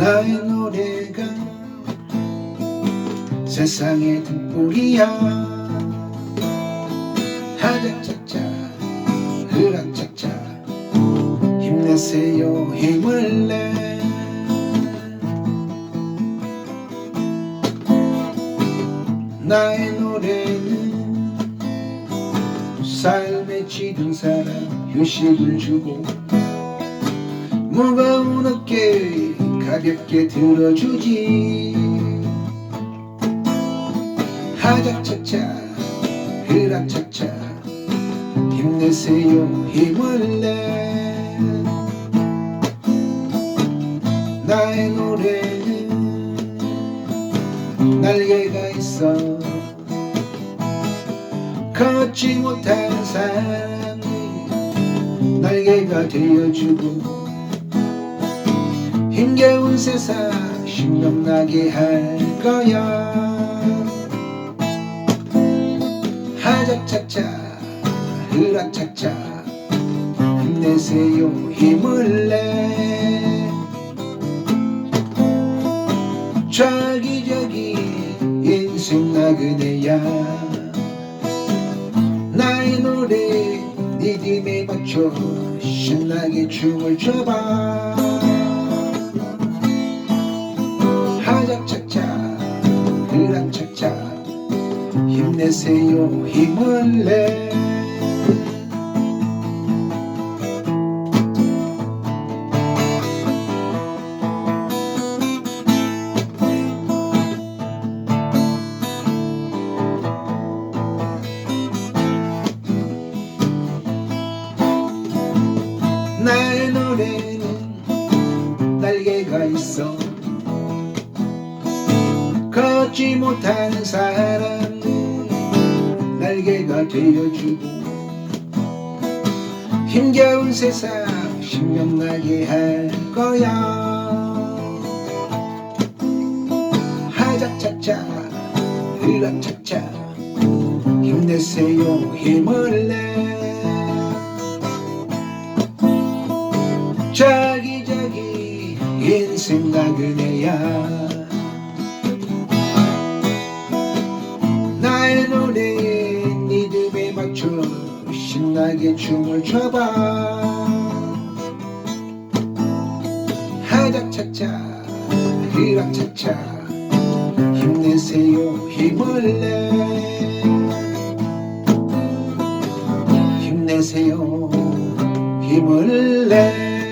나의 노래가 세상의 등불이야. 하자차차 흐라차차 힘내세요 힘을 내. 나의 노래는 삶에 지든 사람 휴식을 주고 무거운 어깨 가볍게 들어주지. 하자차차 흐라차차 힘내세요 힘을 내 나의 노래는 날개가 있어 걷지 못한 사람이 날개가 되어주고 힘겨운 세상 신명나게 할 거야. 하자차차 흐라차차 힘내세요 힘을 내. 저기저기 인생 나그네야. 나의 노래 리듬에 맞춰 신나게 춤을 춰봐 힘내세요. 힘을 내. 나의 노래는 날개가 있어. 걷지 못하는 사람 은 날개가 되어주고 힘겨운 세상 신명나게 할 거야. 하자차차 흐라차차 힘내세요 힘을 내. 저기저기 인생 나그네야 나의 신나게 춤을 춰봐. 하자차차 흐라차차 힘내세요 힘을 내. 힘내세요 힘을 내